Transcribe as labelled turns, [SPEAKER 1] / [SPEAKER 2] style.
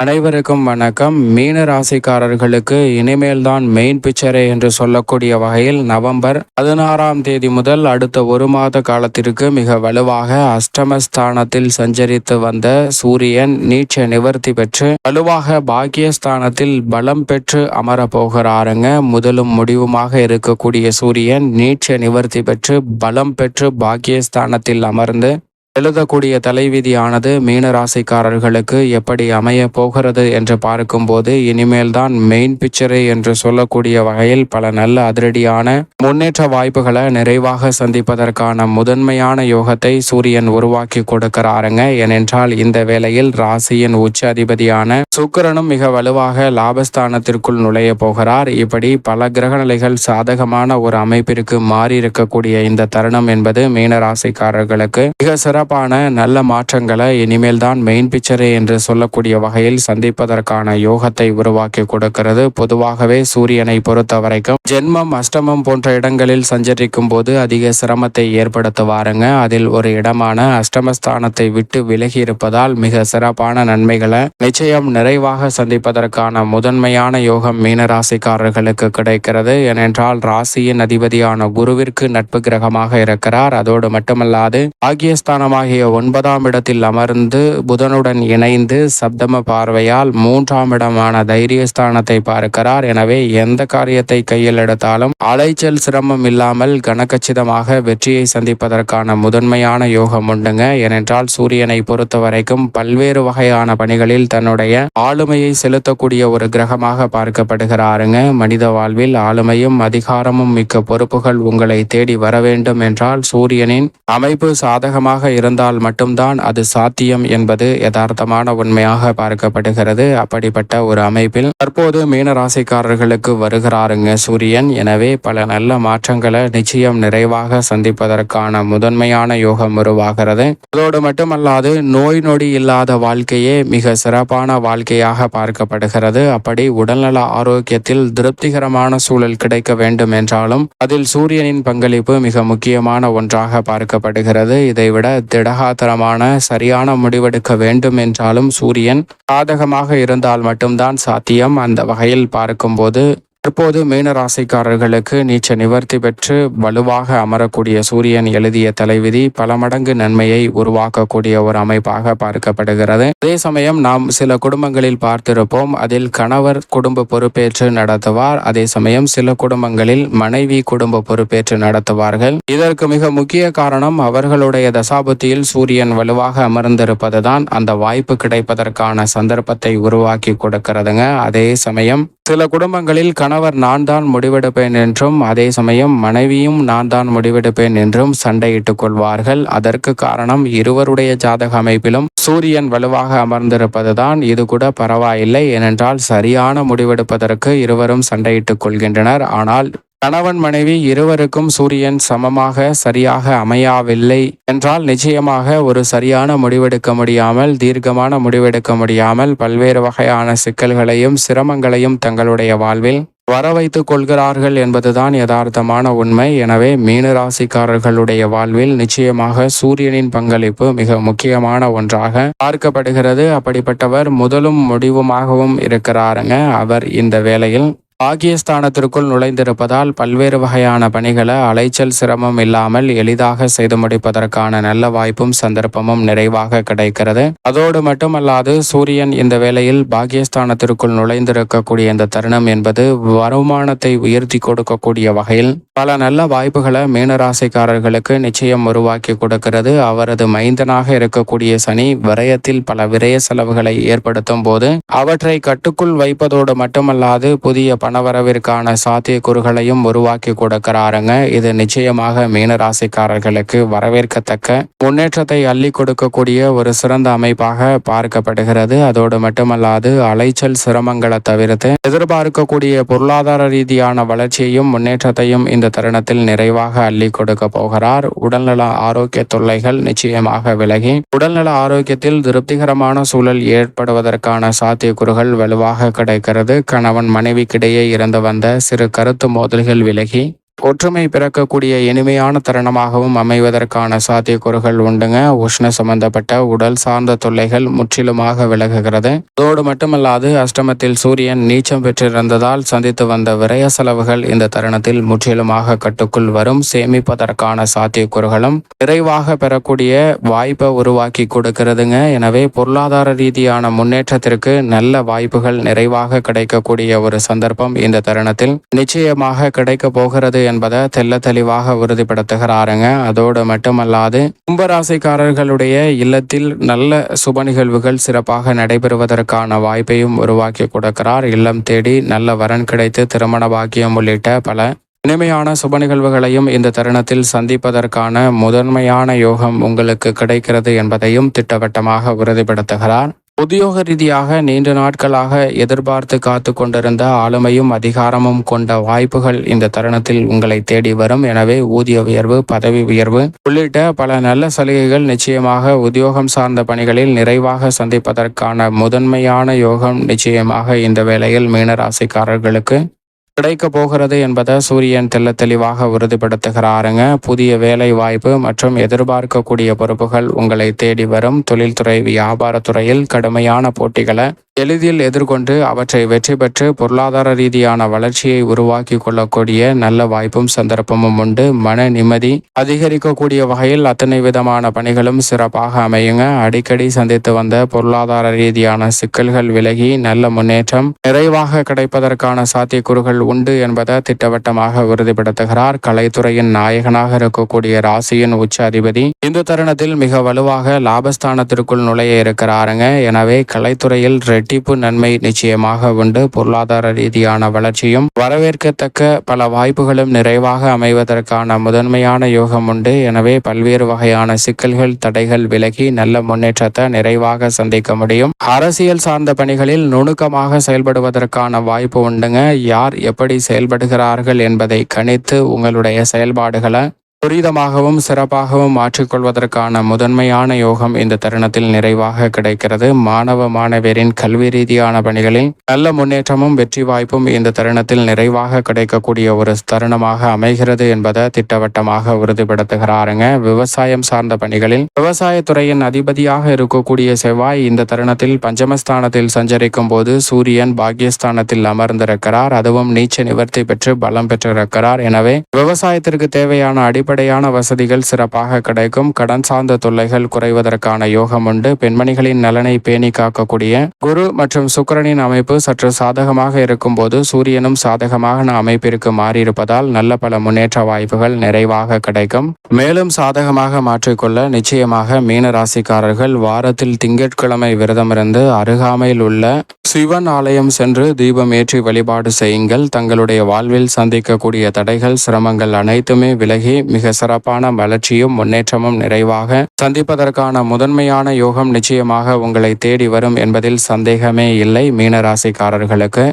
[SPEAKER 1] அனைவருக்கும் வணக்கம். மீன ராசிக்காரர்களுக்கு இனிமேல் தான் மெயின் பிக்சரே என்று சொல்லக்கூடிய வகையில் நவம்பர் பதினாறாம் தேதி முதல் அடுத்த ஒரு மாத காலத்திற்கு மிக வலுவாக அஷ்டமஸ்தானத்தில் சஞ்சரித்து வந்த சூரியன் நீச்ச நிவர்த்தி பெற்று வலுவாக பாக்கியஸ்தானத்தில் பலம் பெற்று அமரப்போகிறாருங்க முதலும் முடிவுமாக இருக்கக்கூடிய சூரியன் நீச்ச நிவர்த்தி பெற்று பலம் பெற்று பாக்கியஸ்தானத்தில் அமர்ந்து எழுதக்கூடிய தலைவிதியானது மீன ராசிக்காரர்களுக்கு எப்படி அமைய போகிறது என்று பார்க்கும்போது இனிமேல் தான் மெயின் பிக்சரே என்று சொல்லக்கூடிய வகையில் பல நல்ல அதிரடியான முன்னேற்ற வாய்ப்புகளை நிறைவாக சந்திப்பதற்கான முதன்மையான யோகத்தை சூரியன் உருவாக்கி கொடுக்கிறாருங்க. ஏனென்றால் இந்த வேளையில் ராசியின் உச்ச அதிபதியான சுக்கிரனும் மிக வலுவாக லாபஸ்தானத்திற்குள் நுழைய போகிறார். இப்படி பல கிரகநிலைகள் சாதகமான ஒரு அமைப்பிற்கு மாறி இருக்கக்கூடிய இந்த தருணம் என்பது மீன ராசிக்காரர்களுக்கு மிக சிறப்பு சிறப்பான நல்ல மாற்றங்களை இனிமேல் தான் மெயின் பிக்சரே என்று சொல்லக்கூடிய வகையில் சந்திப்பதற்கான யோகத்தை உருவாக்கி கொடுக்கிறது. பொதுவாகவே சூரியனை பொறுத்த வரைக்கும் ஜென்மம் அஷ்டமம் போன்ற இடங்களில் சஞ்சரிக்கும் போது அதிக சிரமத்தை ஏற்படுத்துவாருங்க. அதில் ஒரு இடமான அஷ்டமஸ்தானத்தை விட்டு விலகி இருப்பதால் மிக சிறப்பான நன்மைகளை நிச்சயம் நிறைவாக சந்திப்பதற்கான முதன்மையான யோகம் மீனராசிக்காரர்களுக்கு கிடைக்கிறது. ஏனென்றால் ராசியின் அதிபதியான குருவிற்கு நட்பு கிரகமாக இருக்கிறார். அதோடு மட்டுமல்லாது ஆகியஸ்தானமாக ஆகிய ஒன்பதாம் இடத்தில் அமர்ந்து புதனுடன் இணைந்து சப்தம பார்வையால் மூன்றாம் இடமான தைரியஸ்தானத்தை பார்க்கிறார். எனவே எந்த காரியத்தை கையில் எடுத்தாலும் அலைச்சல் சிரமம் இல்லாமல் கனக்கச்சிதமாக வெற்றியை சந்திப்பதற்கான முதன்மையான யோகம் உண்டுங்க. ஏனென்றால் சூரியனை பொறுத்த வரைக்கும் பல்வேறு வகையான பணிகளில் தன்னுடைய ஆளுமையை செலுத்தக்கூடிய ஒரு கிரகமாக பார்க்கப்படுகிறாருங்க. மனித வாழ்வில் ஆளுமையும் அதிகாரமும் மிக்க பொறுப்புகள் உங்களை தேடி வர வேண்டும் என்றால் சூரியனின் அமைப்பு சாதகமாக இருந்தால் மட்டும்தான் அது சாத்தியம் என்பது யதார்த்தமான உண்மையாக பார்க்கப்படுகிறது. அப்படிப்பட்ட ஒரு அமைப்பில் தற்போது மீனராசிக்காரர்களுக்கு வருகிறாருங்க சூரியன். எனவே பல நல்ல மாற்றங்களை நிச்சயம் நிறைவாக சந்திப்பதற்கான முதன்மையான யோகம் உருவாகிறது. அதோடு மட்டுமல்லாது நோய் நொடி இல்லாத வாழ்க்கையே மிக சிறப்பான வாழ்க்கையாக பார்க்கப்படுகிறது. அப்படி உடல்நல ஆரோக்கியத்தில் திருப்திகரமான சூழல் கிடைக்க வேண்டும் என்றாலும் அதில் சூரியனின் பங்களிப்பு மிக முக்கியமான ஒன்றாக பார்க்கப்படுகிறது. இதைவிட திடகாத்திரமான சரியான முடிவெடுக்க வேண்டும் என்றாலும் சூரியன் சாதகமாக இருந்தால் மட்டும்தான் சாத்தியம். அந்த வகையில் பார்க்கும்போது தற்போது மீனராசிக்காரர்களுக்கு நீச்ச நிவர்த்தி பெற்று வலுவாக அமரக்கூடிய சூரியன் எழுதிய தலைவிதி பல மடங்கு நன்மையை உருவாக்கக்கூடிய ஒரு அமைப்பாக பார்க்கப்படுகிறது. அதே சமயம் நாம் சில குடும்பங்களில் பார்த்திருப்போம். அதில் கணவர் குடும்ப பொறுப்பேற்று நடத்துவார். அதே சமயம் சில குடும்பங்களில் மனைவி குடும்ப பொறுப்பேற்று நடத்துவார்கள். இதற்கு மிக முக்கிய காரணம் அவர்களுடைய தசாபத்தியில் சூரியன் வலுவாக அமர்ந்திருப்பதுதான் அந்த வாய்ப்பு கிடைப்பதற்கான சந்தர்ப்பத்தை உருவாக்கி கொடுக்கிறதுங்க. அதே சமயம் சில குடும்பங்களில் கணவர் நான் தான் முடிவெடுப்பேன் என்றும் அதே சமயம் மனைவியும் நான் தான் முடிவெடுப்பேன் என்றும் சண்டையிட்டுக் கொள்வார்கள். அதற்கு காரணம் இருவருடைய ஜாதக அமைப்பிலும் சூரியன் வலுவாக அமர்ந்திருப்பதுதான். இது கூட பரவாயில்லை. ஏனென்றால் சரியான முடிவெடுப்பதற்கு இருவரும் சண்டையிட்டுக் கொள்கின்றனர். ஆனால் கணவன் மனைவி இருவருக்கும் சூரியன் சமமாக சரியாக அமையாவில்லை என்றால் நிச்சயமாக ஒரு சரியான முடிவெடுக்க முடியாமல் தீர்க்கமான முடிவெடுக்க முடியாமல் பல்வேறு வகையான சிக்கல்களையும் சிரமங்களையும் தங்களுடைய வாழ்வில் வர வைத்துக் கொள்கிறார்கள் என்பதுதான் யதார்த்தமான உண்மை. எனவே மீன ராசிக்காரர்களுடைய வாழ்வில் நிச்சயமாக சூரியனின் பங்களிப்பு மிக முக்கியமான ஒன்றாக பார்க்கப்படுகிறது. அப்படிப்பட்டவர் முதலும் முடிவுமாகவும் இருக்கிறாருங்க. அவர் இந்த வேளையில் பாகியஸ்தானத்திற்குள் நுழைந்திருப்பதால் பல்வேறு வகையான பணிகளை அலைச்சல் சிரமம் இல்லாமல் எளிதாக செய்து முடிப்பதற்கான நல்ல வாய்ப்பும் சந்தர்ப்பமும் நிறைவாக கிடைக்கிறது. அதோடு மட்டுமல்லாது சூரியன் இந்த வேளையில் பாகியஸ்தானத்திற்குள் நுழைந்திருக்கக்கூடிய இந்த தருணம் என்பது வருமானத்தை உயர்த்தி கொடுக்கக்கூடிய வகையில் பல நல்ல வாய்ப்புகளை மீனராசிக்காரர்களுக்கு நிச்சயம் உருவாக்கி கொடுக்கிறது. அவரது மைந்தனாக இருக்கக்கூடிய சனி விரயத்தில் பல விரய செலவுகளை ஏற்படுத்தும் போது அவற்றை கட்டுக்குள் வைப்பதோடு மட்டுமல்லாது புதிய பணவரவிற்கான சாத்தியக்கூறுகளையும் உருவாக்கி கொடுக்கிறாருங்க. இது நிச்சயமாக மீனராசிக்காரர்களுக்கு வரவேற்கத்தக்க முன்னேற்றத்தை அள்ளி கொடுக்கக்கூடிய ஒரு சிறந்த அமைப்பாக பார்க்கப்படுகிறது. அதோடு மட்டுமல்லாது அலைச்சல் சிரமங்களை தவிர்த்து எதிர்பார்க்கக்கூடிய பொருளாதார ரீதியான வளர்ச்சியையும் முன்னேற்றத்தையும் இந்த தருணத்தில் நிறைவாக அள்ளி கொடுக்க போகிறார். உடல்நல ஆரோக்கிய தொல்லைகள் நிச்சயமாக விலகி உடல்நல ஆரோக்கியத்தில் திருப்திகரமான சூழல் ஏற்படுவதற்கான சாத்தியக்கூறுகள் வலுவாக கிடைக்கிறது. கணவன் மனைவிக்கிடையே இருந்து வந்த சிறு கருத்து மோதல்கள் விலகி ஒற்றுமை பிறக்கக்கூடிய இனிமையான தருணமாகவும் அமைவதற்கான சாத்தியக்கூறுகள் உண்டுங்க. உஷ்ண சம்பந்தப்பட்ட உடல் சார்ந்த தொல்லைகள் முற்றிலுமாக விலகுகிறது. அதோடு மட்டுமல்லாது அஷ்டமத்தில் சூரியன் நீச்சம் பெற்றிருந்ததால் சந்தித்து வந்த விரய செலவுகள் இந்த தருணத்தில் முற்றிலுமாக கட்டுக்குள் வரும். சேமிப்பதற்கான சாத்தியக்கூறுகளும் விரைவாக பெறக்கூடிய வாய்ப்பை உருவாக்கி கொடுக்கிறதுங்க. எனவே பொருளாதார ரீதியான முன்னேற்றத்திற்கு நல்ல வாய்ப்புகள் நிறைவாக கிடைக்கக்கூடிய ஒரு சந்தர்ப்பம் இந்த தருணத்தில் நிச்சயமாக கிடைக்க போகிறது என்பதை தெல்ல தெளிவாக உறுதிப்படுத்துகிறாருங்க. அதோடு மட்டுமல்லாது கும்பராசிக்காரர்களுடைய இல்லத்தில் நல்ல சுப நிகழ்வுகள் சிறப்பாக நடைபெறுவதற்கான வாய்ப்பையும் உருவாக்கி கொடுக்கிறார். இல்லம் தேடி நல்ல வரன் கிடைத்து திருமண பாக்கியம் உள்ளிட்ட பல இனிமையான சுப நிகழ்வுகளையும் இந்த தருணத்தில் சந்திப்பதற்கான முதன்மையான யோகம் உங்களுக்கு கிடைக்கிறது என்பதையும் திட்டவட்டமாக உறுதிப்படுத்துகிறார். உத்தியோக ரீதியாக நீண்ட நாட்களாக எதிர்பார்த்து காத்து கொண்டிருந்த ஆளுமையும் அதிகாரமும் கொண்ட வாய்ப்புகள் இந்த தருணத்தில் உங்களை தேடி வரும். எனவே ஊதிய உயர்வு பதவி உயர்வு உள்ளிட்ட பல நல்ல சலுகைகள் நிச்சயமாக உத்தியோகம் சார்ந்த பணிகளில் நிறைவாக சந்திப்பதற்கான முதன்மையான யோகம் நிச்சயமாக இந்த வேளையில் மீனராசிக்காரர்களுக்கு கிடைக்க போகிறது என்பதை சூரியன் தெல்ல தெளிவாக உறுதிப்படுத்துகிறாருங்க. புதிய வேலை வாய்ப்பு மற்றும் எதிர்பார்க்கக்கூடிய பொறுப்புகள் உங்களை தேடி வரும். தொழில்துறை வியாபாரத்துறையில் கடுமையான போட்டிகளை எளிதில் எதிர்கொண்டு அவற்றை வெற்றி பெற்று பொருளாதார ரீதியான வளர்ச்சியை உருவாக்கி கொள்ளக்கூடிய நல்ல வாய்ப்பும் சந்தர்ப்பமும் உண்டு. மன நிம்மதி அதிகரிக்கக்கூடிய வகையில் அத்தனை விதமான பணிகளும் சிறப்பாக அமையுங்க. அடிக்கடி சந்தித்து வந்த பொருளாதார ரீதியான சிக்கல்கள் விலகி நல்ல முன்னேற்றம் நிறைவாக கிடைப்பதற்கான சாத்தியக்கூறுகள் உண்டு என்பதை திட்டவட்டமாக உறுதிப்படுத்துகிறார். கலைத்துறையின் நாயகனாக இருக்கக்கூடிய ராசியின் உச்ச அதிபதி இந்த தருணத்தில் மிக வலுவாக லாபஸ்தானத்திற்குள் நுழைய இருக்கிறாருங்க. எனவே கலைத்துறையில் ரெட்டிப்பு நன்மை நிச்சயமாக உண்டு. பொருளாதார ரீதியான வளர்ச்சியும் வரவேற்கத்தக்க பல வாய்ப்புகளும் நிறைவாக அமைவதற்கான முதன்மையான யோகம் உண்டு. எனவே பல்வேறு வகையான சிக்கல்கள் தடைகள் விலகி நல்ல முன்னேற்றத்தை நிறைவாக சந்திக்க முடியும். அரசியல் சார்ந்த பணிகளில் நுணுக்கமாக செயல்படுவதற்கான வாய்ப்பு உண்டுங்க. யார் எப்படி செயல்படுகிறார்கள் என்பதை கணித்து உங்களுடைய செயல்பாடுகளை துரிதமாகவும் சிறப்பாகவும் மாற்றிக்கொள்வதற்கான முதன்மையான யோகம் இந்த தருணத்தில் நிறைவாக கிடைக்கிறது. மாணவ மாணவியரின் கல்வி ரீதியான பணிகளில் நல்ல முன்னேற்றமும் வெற்றி வாய்ப்பும் இந்த தருணத்தில் நிறைவாக கிடைக்கக்கூடிய ஒரு தருணமாக அமைகிறது என்பதை திட்டவட்டமாக உறுதிப்படுத்துகிறாருங்க. விவசாயம் சார்ந்த பணிகளில் விவசாயத்துறையின் அதிபதியாக இருக்கக்கூடிய செவ்வாய் இந்த தருணத்தில் பஞ்சமஸ்தானத்தில் சஞ்சரிக்கும் போது சூரியன் பாக்கியஸ்தானத்தில் அமர்ந்திருக்கிறார். அதுவும் நீச்ச நிவர்த்தி பெற்று பலம் பெற்றிருக்கிறார். எனவே விவசாயத்திற்கு தேவையான அடி அடிப்படையான வசதிகள் சிறப்பாக கிடைக்கும். கடன் சார்ந்த தொல்லைகள் குறைவதற்கான யோகம் உண்டு. பெண்மணிகளின் நலனை பேணி காக்கக்கூடிய குரு மற்றும் சுக்கரனின் அமைப்பு சற்று சாதகமாக இருக்கும்போது சூரியனும் சாதகமான அமைப்பிற்கு மாறியிருப்பதால் நல்ல பல முன்னேற்ற வாய்ப்புகள் நிறைவாக கிடைக்கும். மேலும் சாதகமாக மாற்றிக்கொள்ள நிச்சயமாக மீன ராசிக்காரர்கள் வாரத்தில் திங்கட்கிழமை விரதமிருந்து அருகாமையில் உள்ள சிவன் ஆலயம் சென்று தீபம் ஏற்றி வழிபாடு செய்யுங்கள். தங்களுடைய வாழ்வில் சந்திக்கக்கூடிய தடைகள் சிரமங்கள் அனைத்துமே விலகி மிக சிறப்பான வளர்ச்சியும் முன்னேற்றமும் நிறைவாக சந்திப்பதற்கான முதன்மையான யோகம் நிச்சயமாக உங்களை தேடி வரும் என்பதில் சந்தேகமே இல்லை. மீனராசிக்காரர்களுக்கு